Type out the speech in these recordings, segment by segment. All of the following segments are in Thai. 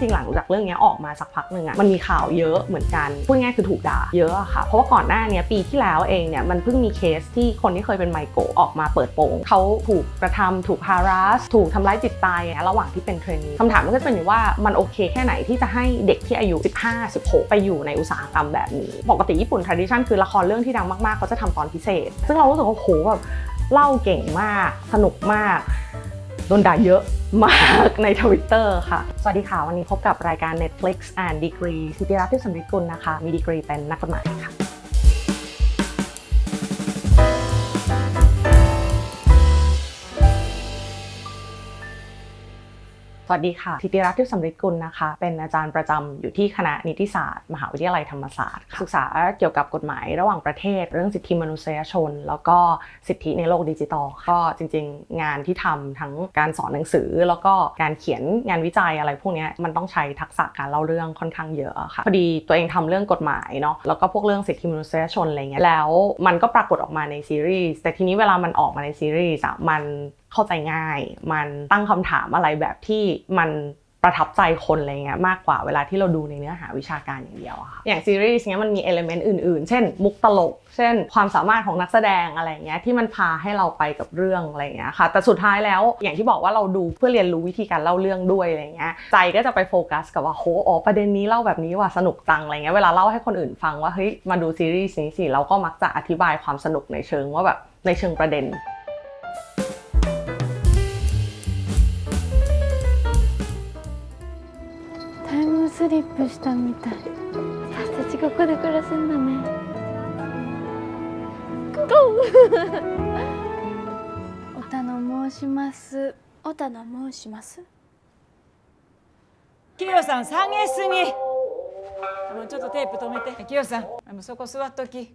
จริงหลังจากเรื่องเนี้ยออกมาสักพักหนึ่งอะมันมีข่าวเยอะเหมือนกันพูดง่ายคือถูกด่าเยอะอะค่ะ เพราะว่าก่อนหน้าเนี้ยปีที่แล้วเองเนี่ยมันเพิ่งมีเคสที่คนที่เคยเป็นไมโกออกมาเปิดโปงเขาถูกกระทำถูก harass ถูกทำร้ายจิตใจระหว่างที่เป็นเทรนนีคำถามมันก็จะเป็นอยู่ว่ามันโอเคแค่ไหนที่จะให้เด็กที่อายุ 15 16 ไปอยู่ในอุตสาหกรรมแบบนี้ปกติญี่ปุ่น tradition คือละครเรื่องที่ดังมากๆเขาจะทำตอนพิเศษ ซึ่งเรารู้สึกว่าโหแบบเล่าเก่งมากสนุกมาก โดนด่าเยอะมากใน Twitter ค่ะ สวัสดีค่ะ วันนี้พบกับรายการ Netflix and Degree สิทธิรัตน์ที่สมริกุลนะคะ มีดีกรีเป็นนักกฎหมายค่ะ สวัสดีค่ะธิติรัตน์ทิพย์สำริดกุลนะคะ เป็นอาจารย์ประจำอยู่ที่คณะนิติศาสตร์ มหาวิทยาลัยธรรมศาสตร์ศึกษาเกี่ยวกับกฎหมายระหว่างประเทศ เรื่องสิทธิมนุษยชน แล้วก็สิทธิในโลกดิจิทัลก็จริง ๆ งานที่ทำทั้งการสอนหนังสือ แล้วก็การเขียนงานวิจัยอะไรพวกนี้มันต้องใช้ทักษะการเล่าเรื่องค่อนข้างเยอะค่ะพอดีตัวเองทำเรื่องกฎหมายเนาะแล้วก็พวกเรื่องสิทธิมนุษยชนอะไรเงี้ยแล้วมันก็ปรากฏออกมาในซีรีส์แต่ทีนี้เวลามันออกมาในซีรีส์อะมันเข้าใจง่าย มันตั้งคำถามอะไรแบบที่มันประทับใจคนอะไรเงี้ยมากกว่าเวลาที่เราดูในเนื้อหาวิชาการอย่างเดียวอะค่ะอย่างซีรีส์เนี้ยมันมีเอลเมนต์อื่นๆ เช่น มุกตลก เช่น ความสามารถของนักแสดงอะไรเงี้ยที่มันพาให้เราไปกับเรื่องอะไรเงี้ยค่ะ แต่สุดท้ายแล้วอย่างที่บอกว่าเราดูเพื่อเรียนรู้วิธีการเล่าเรื่องด้วยอะไรเงี้ยใจก็จะไปโฟกัสกับว่าโหอ๋อประเด็นนี้เล่าแบบนี้ว่าสนุกจังอะไรเงี้ยเวลาเล่าให้คนอื่นฟังว่าเฮ้ยมาดูซีรีส์นี้สิเราก็มักจะอธิบายความสนุกในเชิงว่าแบบในเชิงประเด็น スリップしたみたい。私たちここで暮らすんだね。おたの申します。おたの申します？キヨさん下げすぎ。あのちょっとテープ止めて。キヨさんそこ座っとき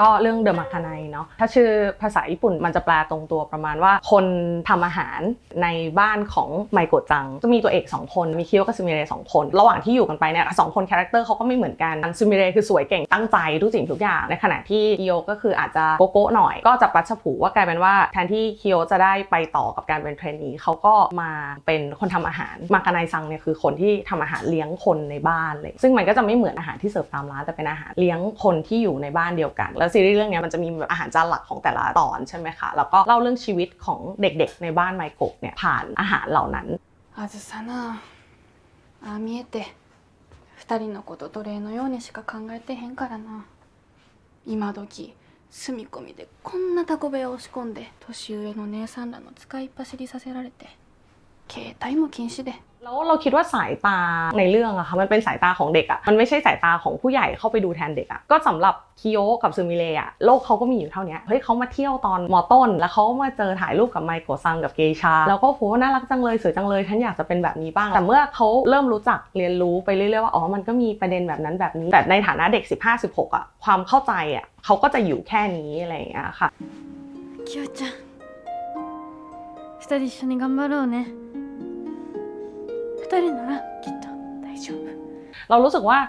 ก็เรื่องเดอะมัคคาไนเนาะถ้าชื่อภาษาญี่ปุ่นมันจะแปลตรงตัวประมาณว่า คนทำอาหารในบ้านของไมโกะจัง จะมีตัวเอก 2 คนมีคิโยกับซูมิเรสองคน ระหว่างที่อยู่กันไปเนี่ยสองคนคาแรคเตอร์เขาก็ไม่เหมือนกันซูมิเรคือสวยเก่งตั้งใจทุกสิ่งทุกอย่าง ในขณะที่คิโยก็คืออาจจะโกโก้หน่อย ก็จะปัดฉผูว่ากลายเป็นว่าแทนที่คิโยจะได้ไปต่อกับการเป็นเทรนนีเขาก็มาเป็นคนทำอาหารมากาไนซังเนี่ยคือคนที่ทำอาหารเลี้ยงคนในบ้านเลยซึ่งมันก็จะไม่เหมือนอาหารที่เสิร์ฟตามร้านแต่เป็นอาหารเลี้ยงคนที่อยู่ในบ้านเดียวกัน แล้วซีรีส์เรื่องเนี้ยมันจะมีแบบอาหารจานหลักของแต่ละตอนใช่ไหมคะแล้วก็เล่าเรื่องชีวิตของเด็กๆ ในบ้านไมโกะเนี่ยผ่านอาหารเหล่านั้น あずさなああ見えて二人のこと奴隷のようにしか考えてへんからな今時住み込みでこんなタコ部屋を仕込んで年上の姉さんらの使いっ走りさせられて携帯も禁止で แล้วเราคิดว่าสายตาในเรื่องอะค่ะมันเป็นสายตาของเด็กอะมันไม่ใช่สายตาของผู้ใหญ่เข้าไปดูแทนเด็กอะก็สำหรับคิโยกับซูมิเระอะโลกเขาก็มีอยู่เท่านี้เฮ้ยเขามาเที่ยวตอนมอต้น แล้วเขามาเจอถ่ายรูปกับไมโกะซังกับเกชา แล้วก็โหน่ารักจังเลยสวยจังเลยฉันอยากจะเป็นแบบนี้บ้าง แต่เมื่อเขาเริ่มรู้จักเรียนรู้ไปเรื่อยๆว่าอ๋อมันก็มีประเด็นแบบนั้นแบบนี้แต่ในฐานะเด็ก 15-16อะความเข้าใจอะเขาก็จะอยู่แค่นี้อะไรอย่างเงี้ยค่ะ きよちゃん二人一緒に頑張ろうね二 人ならきっと大丈夫 เรารู้สึกว่า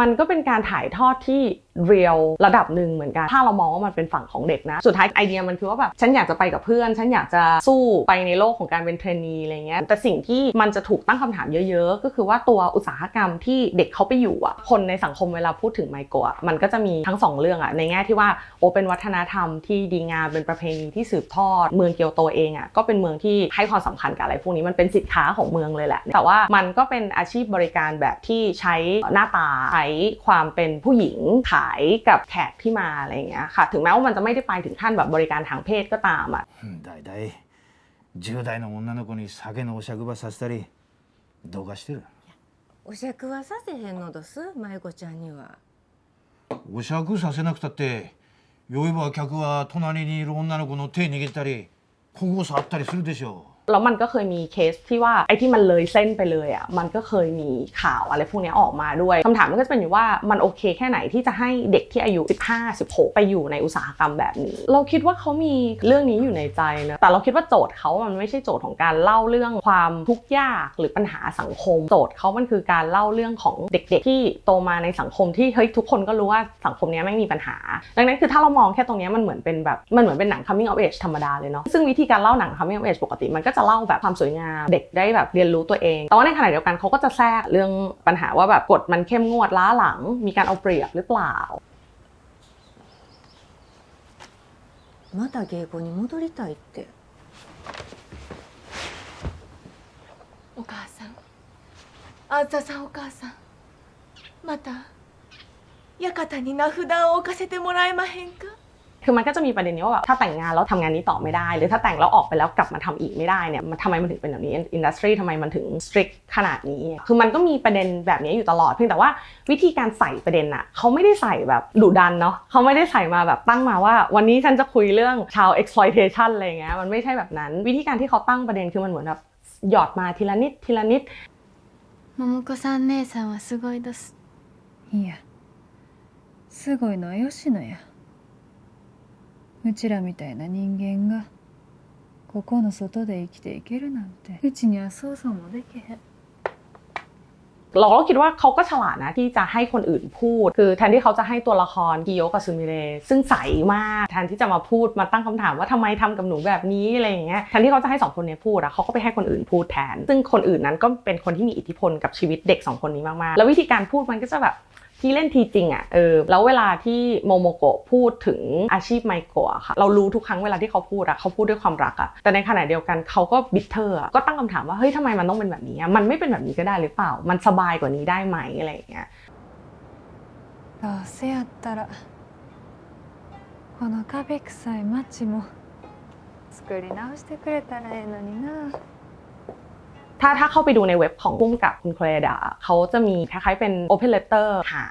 มันก็เป็นการถ่ายทอดที่ เรียลระดับหนึ่งเหมือนกัน ถ้าเรามองว่ามันเป็นฝั่งของเด็กนะ สุดท้ายไอเดียมันคือว่าแบบฉันอยากจะไปกับเพื่อน ฉันอยากจะสู้ไปในโลกของการเป็นเทรนนีอะไรเงี้ยแต่สิ่งที่มันจะถูกตั้งคำถามเยอะ ๆ ก็คือว่าตัวอุตสาหกรรมที่เด็กเขาไปอยู่อะคนในสังคมเวลาพูดถึงไมโกะมันก็จะมีทั้งสองเรื่องอะในแง่ที่ว่าโอเป็นวัฒนธรรมที่ดีงามเป็นประเพณีที่สืบทอด เมืองเกียวโตเองอะก็เป็นเมืองที่ให้ความสำคัญกับอะไรพวกนี้มันเป็นสินค้าของเมืองเลยแหละ แต่ว่ามันก็เป็นอาชีพบริการแบบที่ใช้หน้าตาใช้ความเป็นผู้หญิงขยกับแขกที่มาอะไรอย่างเงี้ยค่ะ ถึงแม้ว่ามันจะไม่ได้ไปถึงขั้นแบบบริการทางเพศก็ตามอ่ะ 大体10代の女の子に酒のお酌場させたりどうかしてるお酌はさせへんのどす舞子ちゃんにはお酌させなくたって酔えば客は隣にいる女の子の手握ったりここ触ったりするでしょ แล้วมันก็เคยมีเคสที่ว่าไอ้ที่มันเลยเส้นไปเลยอะมันก็เคยมีข่าวอะไรพวกนี้ออกมาด้วยคำถามมันก็จะเป็นอยู่ว่ามันโอเคแค่ไหนที่จะให้เด็กที่อายุ 15 16 ไปอยู่ในอุตสาหกรรมแบบนี้ เราคิดว่าเขามีเรื่องนี้อยู่ในใจนะแต่เราคิดว่าโจทย์เขามันไม่ใช่โจทย์ของการเล่าเรื่องความทุกข์ยากหรือปัญหาสังคมโจทย์เขามันคือการเล่าเรื่องของเด็ก ๆ ที่โตมาในสังคมที่เฮ้ยทุกคนก็รู้ว่าสังคมนี้ไม่มีปัญหา ดังนั้นคือถ้าเรามองแค่ตรงนี้มันเหมือนเป็นแบบมันเหมือนเป็นหนัง coming of age ธรรมดาเลยเนาะซึ่งวิธีการเล่าหนัง coming of age ปกติมันก็จะเล่าแบบความสวยงามเด็กได้แบบเรียนรู้ตัวเอง แต่ว่าในขณะเดียวกันเขาก็จะแทรกเรื่องปัญหาว่าแบบกฎมันเข้มงวดล้าหลัง มีการเอาเปรียบหรือเปล่า また芸妓に戻りたいってお母さんあずささんお母さんまた館に名札を置かせてもらえまへんか คือมันก็จะมีประเด็นนี้ว่าแบบถ้าแต่งงานแล้วทำงานนี้ต่อไม่ได้ หรือถ้าแต่งแล้วออกไปแล้วกลับมาทำอีกไม่ได้เนี่ยมันทำไมมันถึงเป็นแบบนี้อินดัสทรีทำไมมันถึงสตริกขนาดนี้ คือมันก็มีประเด็นแบบนี้อยู่ตลอดเพียงแต่ว่าวิธีการใส่ประเด็นอะเขาไม่ได้ใส่แบบดุดันเนาะเขาไม่ได้ใส่มาแบบตั้งมาว่า วันนี้ฉันจะคุยเรื่องชาว exploitation อะไรเงี้ยมันไม่ใช่แบบนั้น วิธีการที่เขาตั้งประเด็นคือมันเหมือนแบบหยอดมาทีละนิดทีละนิด 桃子さん姉さんはすごいですいやすごいのはよしのや うちらみたいな人間がここの外で生きていけるなんてうちには想像もできへん เราก็คิดว่าเขาก็ฉลาดนะที่จะให้คนอื่นพูด คือแทนที่เขาจะให้ตัวละครกิโยกับซูมิเรซึ่งใสมากแทนที่จะมาพูดมาตั้งคำถามว่าทำไมทำกับหนูแบบนี้อะไรอย่างเงี้ยแทนที่เขาจะให้สองคนเนี้พูดอะเขาก็ไปให้คนอื่นพูดแทน ซึ่งคนอื่นนั้นก็เป็นคนที่มีอิทธิพลกับชีวิตเด็กสองคนนี้มากๆ แล้ววิธีการพูดมันก็จะแบบ ที่เล่นทีจริงอะเออแล้วเวลาที่โมโมโกะพูดถึงอาชีพไมโกะอะค่ะเรารู้ทุกครั้งเวลาที่เขาพูดอะเขาพูดด้วยความรักอะแต่ในขณะเดียวกันเขาก็บิทเทอร์ก็ตั้งคำถามว่าเฮ้ยทำไมมันต้องเป็นแบบนี้อะมันไม่เป็นแบบนี้ก็ได้หรือเปล่า มันสบายกว่านี้ได้ไหมอะไรอย่างเงี้ย どうせやったらこの壁臭い街も作り直してくれたらええのにな ถ้าถ้าเข้าไปดูในเว็บของพุ่มกับคุณเครดาเขาจะมีคล้ายๆเป็น open letter หา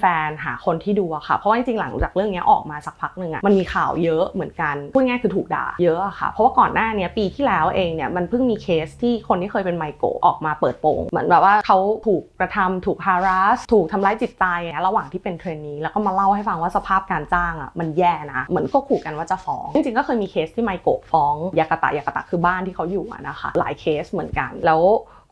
แฟนๆ หาคนที่ดูอะค่ะ เพราะว่าจริงๆ หลังจากเรื่องนี้ออกมาสักพักหนึ่งอะมันมีข่าวเยอะเหมือนกัน พูดง่ายคือถูกด่าเยอะอะค่ะ เพราะว่าก่อนหน้าเนี้ยปีที่แล้วเองเนี่ยมันเพิ่งมีเคสที่คนที่เคยเป็นไมโกออกมาเปิดโปงเหมือนแบบว่าเขาถูกกระทำถูก harass ถูกทำร้ายจิตใจระหว่างที่เป็นเทรนนีแล้วก็มาเล่าให้ฟังว่าสภาพการจ้างอะมันแย่นะเหมือนก็ขู่กันว่าจะฟ้อง จริงๆ ก็เคยมีเคสที่ไมโกฟ้องยากาตะยากาตะคือบ้านที่เขาอยู่อะนะคะหลายเคสเหมือนกันแล้ว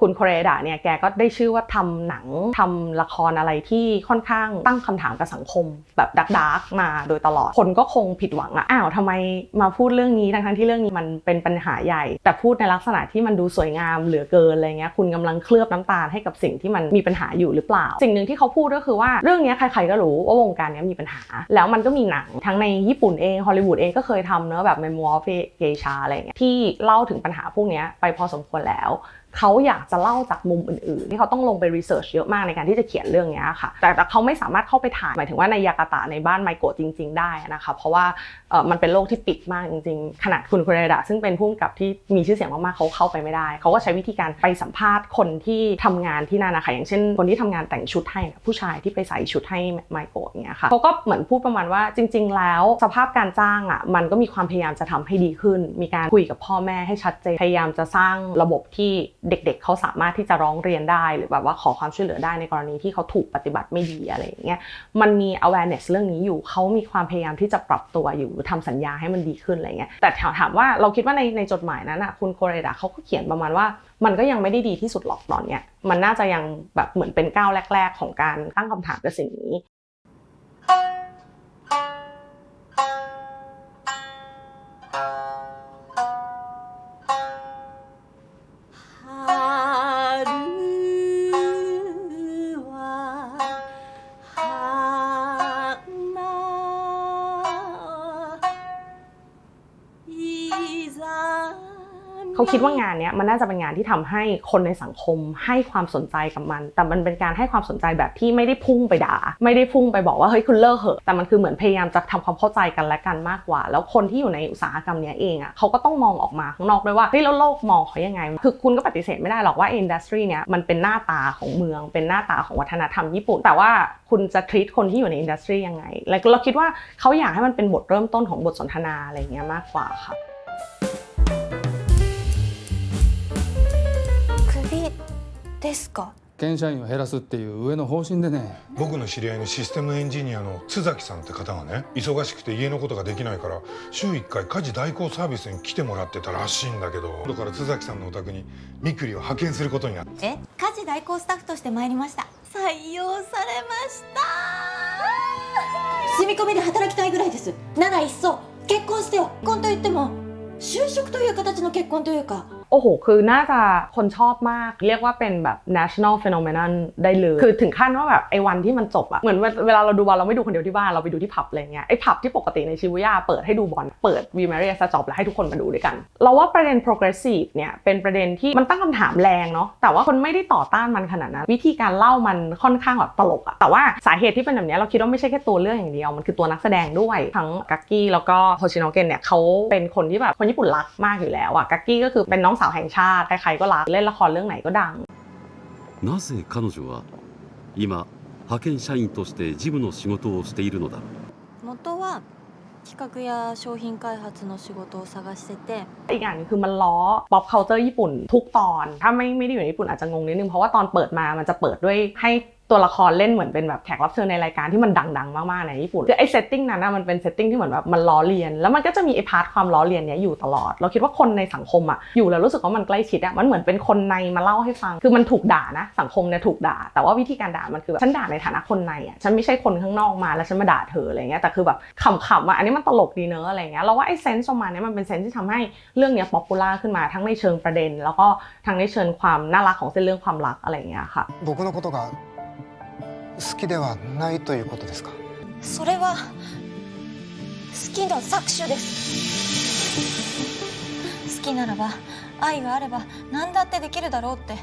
คุณโคเรดะเนี่ยแกก็ได้ชื่อว่าทำหนังทำละครอะไรที่ค่อนข้างตั้งคำถามกับสังคม แบบดักดักมาโดยตลอด คนก็คงผิดหวังอะอ้าวทำไมมาพูดเรื่องนี้ทั้งที่เรื่องนี้มันเป็นปัญหาใหญ่ แต่พูดในลักษณะที่มันดูสวยงามเหลือเกินอะไรเงี้ยคุณกำลังเคลือบน้ำตาลให้กับสิ่งที่มันมีปัญหาอยู่หรือเปล่า สิ่งหนึ่งที่เขาพูดก็คือว่าเรื่องนี้ใครๆก็รู้ว่าวงการนี้มีปัญหา แล้วมันก็มีหนังทั้งในญี่ปุ่นเองฮอลลีวูดเองก็เคยทำเนอะแบบ Memoir of a Geisha อะไรเงี้ยที่เล่าถึงปัญหาพวกนี้ไปพอสมควรแล้ว เขาอยากจะเล่าจากมุมอื่นๆ ที่เขาต้องลงไปรีเสิร์ชเยอะมากในการที่จะเขียนเรื่องเนี้ยค่ะ แต่เขาไม่สามารถเข้าไปถ่ายหมายถึงว่าในยากาตะในบ้านไมโกะจริง ๆ ได้นะคะ เพราะว่ามันเป็นโลกที่ปิดมากจริง ๆ ขนาดคุณคุเรดะซึ่งเป็นผู้กำกับที่มีชื่อเสียงมากๆเขาเข้าไปไม่ได้ เขาก็ใช้วิธีการไปสัมภาษณ์คนที่ทำงานที่นั่นนะคะ อย่างเช่น คนที่ทำงานแต่งชุดให้นะผู้ชายที่ไปใส่ชุดให้ไมโกะอย่างเงี้ยค่ะเขาก็เหมือนพูดประมาณว่าจริง ๆ แล้วสภาพการจ้างอะมันก็มีความพยายามจะทำให้ดีขึ้น มีการคุยกับพ่อแม่ให้ชัดเจนพยายามจะสร้างระบบที่เด็กๆเขาสามารถที่จะร้องเรียนได้หรือแบบว่าขอความช่วยเหลือได้ในกรณีที่เขาถูกปฏิบัติไม่ดีอะไรอย่างเงี้ยมันมี awareness เรื่องนี้อยู่เขามีความพยายามที่จะปรับตัวอยู่หรือทำสัญญาให้มันดีขึ้นอะไรเงี้ยแต่ถามว่าเราคิดว่าในในจดหมายนั้นอะคุณโคเรดะเขาก็เขียนประมาณว่ามันก็ยังไม่ได้ดีที่สุดหรอกตอนเนี้ยมันน่าจะยังแบบเหมือนเป็นก้าวแรก ๆ ของการตั้งคำถามกับสิ่งนี้ เขาคิดว่างานเนี้ยมันน่าจะเป็นงานที่ทำให้คนในสังคมให้ความสนใจกับมัน แต่มันเป็นการให้ความสนใจแบบที่ไม่ได้พุ่งไปด่า ไม่ได้พุ่งไปบอกว่าเฮ้ยคุณเลิกเหอะแต่มันคือเหมือนพยายามจะทำความเข้าใจกันและกันมากกว่า แล้วคนที่อยู่ในอุตสาหกรรมเนี้ยเองอะเขาก็ต้องมองออกมาข้างนอกด้วยว่าเฮ้ยแล้วโลกมองเขายังไง คือคุณก็ปฏิเสธไม่ได้หรอกว่าอินดัสทรีเนี้ยมันเป็นหน้าตาของเมือง เป็นหน้าตาของวัฒนธรรมญี่ปุ่น แต่ว่าคุณจะ treat คนที่อยู่ในอินดัสทรียังไงแล้วเราคิดว่าเขาอยากให้มันเป็นบทเริ่มต้นของบทสนทนาอะไรเงี้ยมากกว่าค่ะ ですか？検社員を減らすっていう上の方針でね。僕の知り合いのシステムエンジニアの津崎さんって方がね忙しくて家のことができないから週1回家事代行サービスに来てもらってたらしいんだけど。だから津崎さんのお宅にみくりを派遣することになってえ家事代行スタッフとして参りました。採用されました。住み込みで働きたいぐらいです。ならいっそ結婚してよ。結婚といっても就職という形の結婚というか โอ้โห คือน่าจะคนชอบมาก เรียกว่าเป็นแบบ national phenomenon ได้เลย คือถึงขั้นว่าแบบไอ้วันที่มันจบอะเหมือนเวลาเราดูบอลเราไม่ดูคนเดียวที่บ้านเราไปดูที่ผับอะไรเงี้ยไอ้ผับที่ปกติในชิบุย่าเปิดให้ดูบอลเปิด V Maria จะจบแล้วให้ทุกคนมาดูด้วยกัน เราว่าประเด็น progressive เนี่ยเป็นประเด็นที่มันตั้งคำถามแรงเนาะแต่ว่าคนไม่ได้ต่อต้านมันขนาดนั้นวิธีการเล่ามันค่อนข้างแบบตลกอะแต่ว่าสาเหตุที่เป็นแบบนี้เราคิดว่าไม่ใช่แค่ตัวเรื่องอย่างเดียวมันคือตัวนักแสดงด้วยทั้งกักกี้แล้วก็โฮชิโนเกนเนี่ยเขาเป็นคนที่แบบคนญี่ปุ่นรักมากอยู่แล้วอะกักกี้ก็คือเป็นน้องสาวแห่งชาติ ใครๆก็รัก เล่นละครเรื่องไหนก็ดัง なぜ彼女は今派遣社員として事務の仕事をしているのだろう元は企画や商品開発の仕事を探してて อีกอย่างหนึงคือมันล้อ pop culture ญี่ปุ่นทุกตอน ถ้าไม่ไม่ได้อยู่ในญี่ปุ่นอาจจะงงนิดนึง เพราะว่าตอนเปิดมามันจะเปิดด้วยให้ ตัวละครเล่นเหมือนเป็นแบบแขกรับเชิญในรายการที่มันดังๆ มากๆในญี่ปุ่นคือไอ้เซตติ้งนั้นนะมันเป็นเซตติ้งที่เหมือนแบบมันล้อเลียน แล้วมันก็จะมีไอ้พาร์ทความล้อเลียนเนี้ยอยู่ตลอด เราคิดว่าคนในสังคมอะอยู่แล้วรู้สึกว่ามันใกล้ชิดอะมันเหมือนเป็นคนในมาเล่าให้ฟัง คือมันถูกด่านะ สังคมเนี่ยถูกด่า แต่ว่าวิธีการด่ามันคือแบบฉันด่าในฐานะคนในอะฉันไม่ใช่คนข้างนอกมาแล้วฉันมาด่าเธออะไรเงี้ยแต่คือแบบขำๆอะอันนี้มันตลกดีเนอะอะไรเงี้ยเราว่าไอ้เซนส์ปอะมาเนี่ยมันเป็นเซนส์ที่ทำให้เรื่องเนี้ยป๊อปปูล่าขึ้นมาทั้งในเชิงประเด็น แล้วก็ทั้งในเชิงความน่ารักของเส้นเรื่องความรักอะไรเงี้ยค่ะ 好きではないということですか？それは好きの搾取です。好きならば愛があれば何だってできるだろうって。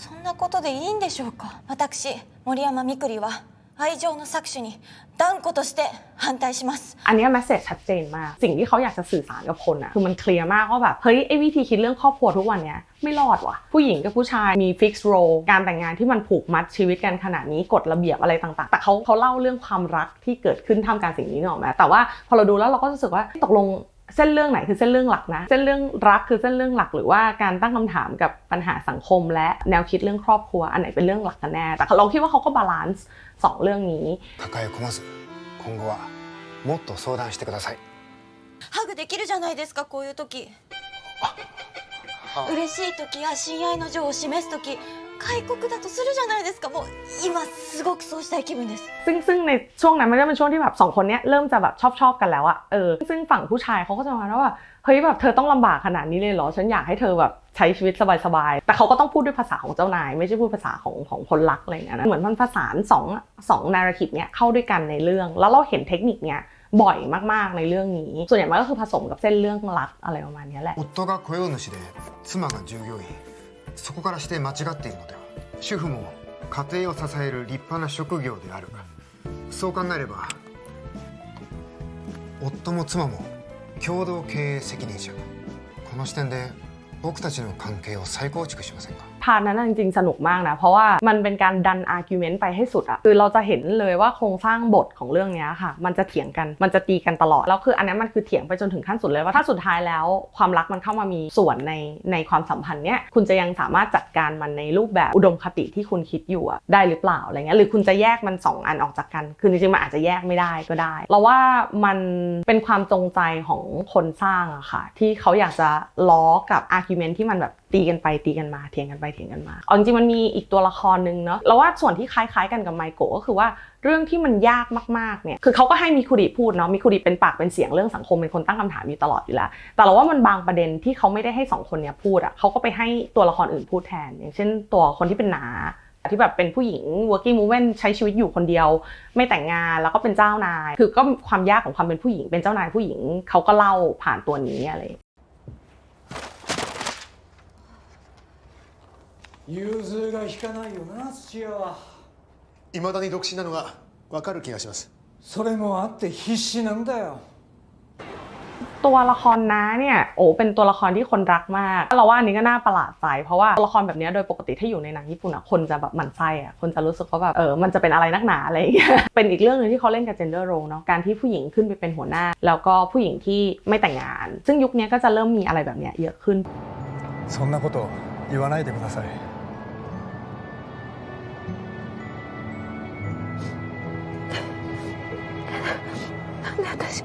そんなことでいいんでしょうか？私森山みくりは。愛情の搾取に断固として反対します อันเนี้แมสเซจชัดเจนมาก สิ่งที่เขาอยากจะสื่อสารกับคนอะคือมันเคลียร์มากว่าแบบเฮ้ยไอ้วิธีคิดเรื่องครอบครัวทุกวันเนี้ยไม่รอดว่ะ ผู้หญิงกับผู้ชายมีฟิกซ์โรการแต่งงานที่มันผูกมัดชีวิตกันขนาดนี้กฎระเบียบอะไรต่างๆ แต่เขาเขาเล่าเรื่องความรักที่เกิดขึ้นท่ามกลางสิ่งนี้เนกอะไหมแต่ว่าพอเราดูแล้วเราก็รู้สึกว่าตกลง เส้นเรื่องไหนคือเส้นเรื่องหลักนะ เส้นเรื่องรักคือเส้นเรื่องหลักหรือว่าการตั้งคำถามกับปัญหาสังคม และแนวคิดเรื่องครอบครัวอันไหนเป็นเรื่องหลักกันแน่แต่เราคิดว่าเขาก็บาลานซ์สองเรื่องนี้ 抱え込まず今後はもっと相談してくださいハグできるじゃないですかこういう時嬉しい時や親愛の情を示す時 開国だとするじゃないですかもう今すごくそうしたい気分です ซึ่งซึ่งในช่วงนั้นมันก็เป็นช่วงที่แบบสองคนเนี้ยเริ่มจะแบบชอบชอบกันแล้วอะเออซึ่งฝั่งผู้ชายเขาก็จะมาว่าเฮ้ยแบบเธอต้องลำบากขนาดนี้เลยเหรอฉันอยากให้เธอแบบใช้ชีวิตสบายๆแต่เขาก็ต้องพูดด้วยภาษาของเจ้านาย ไม่ใช่พูดภาษาของของคนรักอะไรอย่างเงี้ยนะเหมือนมันผสานสองสองนาราทีฟเนี้ยเข้าด้วยกันในเรื่อง แล้วเราเห็นเทคนิคเนี้ยบ่อยมากๆในเรื่องนี้ ส่วนใหญ่มันก็คือผสมกับเส้นเรื่องรักอะไรประมาณเนี้ยแหละ 夫が雇用主で妻が従業員 そこからして間違っているのでは。主婦も家庭を支える立派な職業であるそう考えれば夫も妻も共同経営責任者。この視点で僕たちの関係を再構築しませんか？ พาร์ทนั้นจริงๆ สนุกมากนะ เพราะว่ามันเป็นการดันอาร์กิวเมนต์ไปให้สุดอะคือเราจะเห็นเลยว่าโครงสร้างบทของเรื่องนี้ค่ะ มันจะเถียงกันมันจะตีกันตลอด แล้วคืออันนี้มันคือเถียงไปจนถึงขั้นสุดเลยว่าถ้าสุดท้ายแล้วความรักมันเข้ามามีส่วนในในความสัมพันธ์เนี้ยคุณจะยังสามารถจัดการมันในรูปแบบอุดมคติที่คุณคิดอยู่ได้หรือเปล่าอะไรเงี้ยหรือคุณจะแยกมันสองอันออกจากกัน คือจริงๆมันอาจจะแยกไม่ได้ก็ได้เราว่ามันเป็นความจงใจของคนสร้างอะค่ะ ที่เขาอยากจะล้อกับอาร์กิวเมนต์ที่มันแบบตีกันไปตีกันมาเถียงกันไปเถียงกันมาเอาจริงๆมันมีอีกตัวละครหนึ่งเนาะเราว่าส่วนที่คล้ายๆกันกับไมโกก็คือว่าเรื่องที่มันยากมากๆเนี่ยคือเขาก็ให้มิคุริพูดเนาะมิคุริเป็นปากเป็นเสียงเรื่องสังคมเป็นคนตั้งคำถามอยู่ตลอดอยู่แล้ว แต่เราว่ามันบางประเด็นที่เขาไม่ได้ให้สองคนเนี้ยพูดอะเขาก็ไปให้ตัวละครอื่นพูดแทน อย่างเช่น ตัวคนที่เป็นนาที่แบบเป็นผู้หญิง working woman ใช้ชีวิตอยู่คนเดียว ไม่แต่งงานแล้วก็เป็นเจ้านาย คือก็ความยากของความเป็นผู้หญิง เป็นเจ้านายผู้หญิงเขาก็เล่าผ่านตัวนี้อะไร 融通が利かないよな土屋はいまだに独身なのが分かる気がしますそれもあって必死なんだよตัวละครน้าเนี่ยโอ้เป็นตัวละครที่คนรักมาก เราว่าอันนี้ก็น่าประหลาดใจ เพราะว่าตัวละครแบบนี้โดยปกติถ้าอยู่ในหนังญี่ปุ่นอะคนจะแบบหมั่นไส้อะคนจะรู้สึกว่าแบบเออมันจะเป็นอะไรนักหนาอะไรอย่างเงี้ยเป็นอีกเรื่องนึงที่เขาเล่นกับ gender role เนาะการที่ผู้หญิงขึ้นไปเป็นหัวหน้า แล้วก็ผู้หญิงที่ไม่แต่งงาน ซึ่งยุคนี้ก็จะเริ่มมีอะไรแบบเนี้ยเยอะขึ้นそんなこと言わないでくださいで私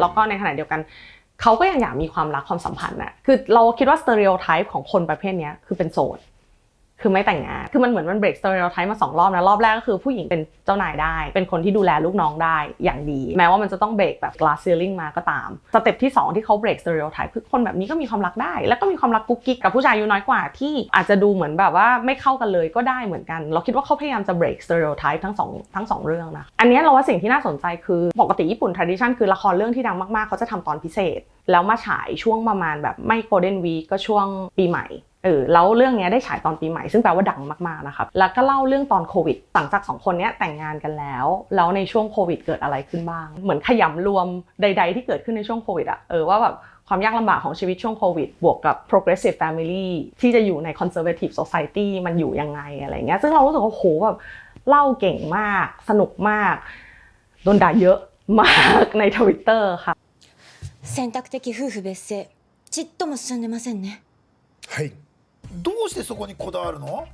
แล้วก็ในขณะเดียวกัน เขาก็ยังอยากมีความรักความสัมพันธ์น่ะคือเราคิดว่าสเตอริโอไทป์ของคนประเภทนี้คือเป็นโสด คือไม่แต่งงาน คือมันเหมือนมันเบรกสเตอริโอไทป์มาสองรอบนะ รอบแรกก็คือผู้หญิงเป็นเจ้านายได้ เป็นคนที่ดูแลลูกน้องได้อย่างดี แม้ว่ามันจะต้องเบรกแบบ glass ceiling มาก็ตาม สเต็ปที่ 2 ที่เขาเบรกสเตอริโอไทป์คือคนแบบนี้ก็มีความรักได้ แล้วก็มีความรักกุ๊กกิ๊กกับผู้ชายอายุน้อยกว่าที่อาจจะดูเหมือนแบบว่าไม่เข้ากันเลยก็ได้เหมือนกัน เราคิดว่าเขาพยายามจะเบรกสเตอริโอไทป์ทั้งสองทั้งสองเรื่องนะ อันนี้เราว่าสิ่งที่น่าสนใจคือปกติญี่ปุ่น tradition คือละครเรื่องที่ดังมากๆเขาจะทำตอนพิเศษ แล้วมาฉายช่วงประมาณแบบไม่ golden week ก็ช่วงปีใหม่ เออแล้วเรื่องเนี้ยได้ฉายตอนปีใหม่ ซึ่งแปลว่าดังมากๆนะครับ แล้วก็เล่าเรื่องตอนโควิดหลังจากสองคนเนี้ยแต่งงานกันแล้ว แล้วในช่วงโควิดเกิดอะไรขึ้นบ้าง เหมือนขยำรวมใด ๆ ที่เกิดขึ้นในช่วงโควิดอะเออว่าแบบความยากลำบากของชีวิตช่วงโควิด บวกกับ progressive family ที่จะอยู่ใน conservative society มันอยู่ยังไงอะไรเงี้ย ซึ่งเรารู้สึกว่าโหแบบเล่าเก่งมาก สนุกมาก โดนด่าเยอะมากในทวิตเตอร์ค่ะ 選択的夫婦別姓ちっとも進んでませんねはい どうしてそこにこだわるの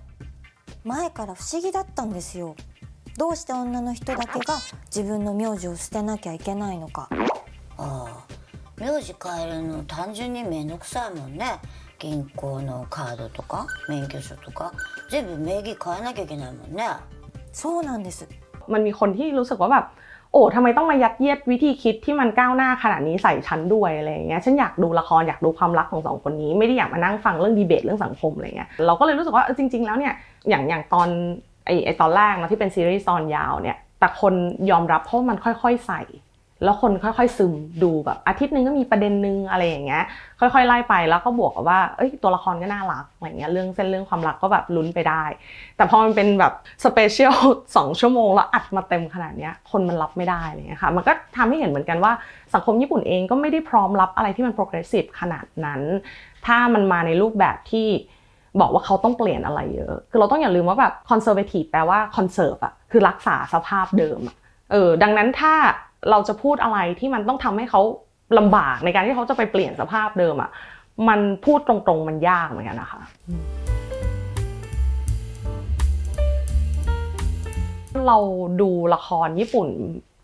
前から不思議だったんですよどうして女の人だけが自分の名字を捨てなきゃいけないのかああ名字変えるの単純に面倒くさいもんね銀行のカードとか免許証とか全部名義変えなきゃいけないもんねそうなんです มันมีคนที่รู้สึกว่าแบบ โอ้ทำไมต้องมายัดเยียดวิธีคิดที่มันก้าวหน้าขนาดนี้ใส่ฉันด้วยอะไรอย่างเงี้ยฉันอยากดูละครอยากดูความรักของสองคนนี้ ไม่ได้อยากมานั่งฟังเรื่องดีเบตเรื่องสังคมอะไรเงี้ยเราก็เลยรู้สึกว่าจริง ๆ แล้วเนี่ยอย่างอย่างตอนไอไอตอนแรกนะที่เป็นซีรีส์ตอนยาวเนี่ยแต่คนยอมรับเพราะมันค่อย ๆ ใส่ แล้วคนค่อยๆซึมดูแบบอาทิตย์หนึงก็มีประเด็นนึงอะไรอย่างเงี้ยค่อยๆไล่ไปแล้วก็บวกกับว่าเอ้ยตัวละครก็น่ารักอะไรเงี้ยเรื่องเส้นเรื่องความรักก็แบบลุ้นไปได้ แต่พอมันเป็นแบบสเปเชียลสองชั่วโมงแล้วอัดมาเต็มขนาดเนี้ยคนมันรับไม่ได้อะไรเงี้ยค่ะมันก็ทำให้เห็นเหมือนกันว่าสังคมญี่ปุ่นเองก็ไม่ได้พร้อมรับอะไรที่มัน progressive ขนาดนั้น ถ้ามันมาในรูปแบบที่บอกว่าเขาต้องเปลี่ยนอะไรเยอะ คือเราต้องอย่าลืมว่าแบบ conservative แปลว่า conserve อะคือรักษาสภาพเดิมอะเออดังนั้นถ้า เราจะพูดอะไรที่มันต้องทำให้เขาลำบากในการที่เขาจะไปเปลี่ยนสภาพเดิมอะมันพูดตรงๆมันยากเหมือนกันนะคะเราดูละครญี่ปุ่น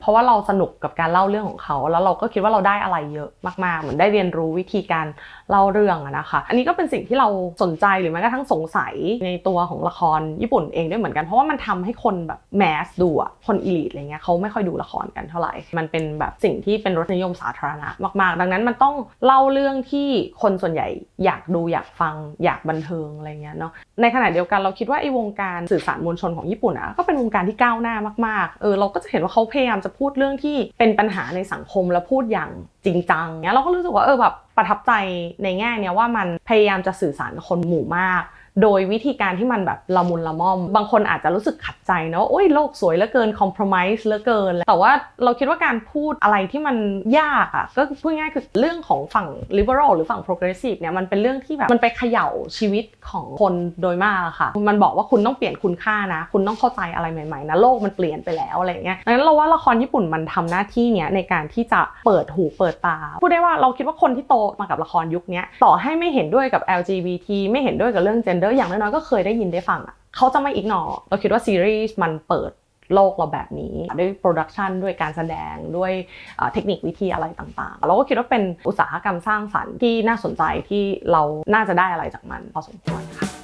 เพราะว่าเราสนุกกับการเล่าเรื่องของเขา แล้วเราก็คิดว่าเราได้อะไรเยอะมากๆ เหมือนได้เรียนรู้วิธีการเล่าเรื่องอะนะคะ อันนี้ก็เป็นสิ่งที่เราสนใจหรือแม้กระทั่งสงสัยในตัวของละครญี่ปุ่นเองด้วยเหมือนกัน เพราะว่ามันทำให้คนแบบแมสดูอะคนอีลิทอะไรเงี้ยเขาไม่ค่อยดูละครกันเท่าไหร่ มันเป็นแบบสิ่งที่เป็นรสนิยมสาธารณะมาก ๆ ดังนั้นมันต้องเล่าเรื่องที่คนส่วนใหญ่อยากดูอยากฟังอยากบันเทิงอะไรเงี้ยเนาะ ในขณะเดียวกันเราคิดว่าไอ้วงการสื่อสารมวลชนของญี่ปุ่นอะก็เป็นวงการที่ก้าวหน้ามากๆ เออเราก็จะเห็นว่าเขาพยายามจะพูดเรื่องที่เป็นปัญหาในสังคมแล้วพูดอย่างจริงจังเนี้ยเราก็รู้สึกว่าเออแบบประทับใจในแง่เนี้ยว่ามันพยายามจะสื่อสารกับคนหมู่มาก โดยวิธีการที่มันแบบละมุนละม่อม บางคนอาจจะรู้สึกขัดใจนะว่าโอ้ยโลกสวยเหลือเกินคอม p r o m i s e เหลือเกิน แต่ว่าเราคิดว่าการพูดอะไรที่มันยากอะก็พูดง่ายคือเรื่องของฝั่ง liberal หรือฝั่ง progressive เนี่ยมันเป็นเรื่องที่แบบมันไปเขย่าชีวิตของคนโดยมากค่ะ มันบอกว่าคุณต้องเปลี่ยนคุณค่านะ คุณต้องเข้าใจอะไรใหม่ๆนะโลกมันเปลี่ยนไปแล้วอะไรเงี้ยดังนั้นเราว่าละครญี่ปุ่นมันทำหน้าที่เนี้ยในการที่จะเปิดหูเปิดตาพูดได้ว่าเราคิดว่าคนที่โตมากับละครยุคนี้ต่อให้ไม่เห็นด้วยกับ LGBT ไม่เห็นด้วยกับเรื่อง gender อย่างน้อยๆก็เคยได้ยินได้ฟังอะเขาจะไม่อีกนอเราคิดว่าซีรีส์มันเปิดโลกเราแบบนี้ ด้วยโปรดักชันด้วยการแสดงด้วยเทคนิควิธีอะไรต่างๆ เราก็คิดว่าเป็นอุตสาหกรรมสร้างสรรค์ที่น่าสนใจที่เราน่าจะได้อะไรจากมันพอสมควรค่ะ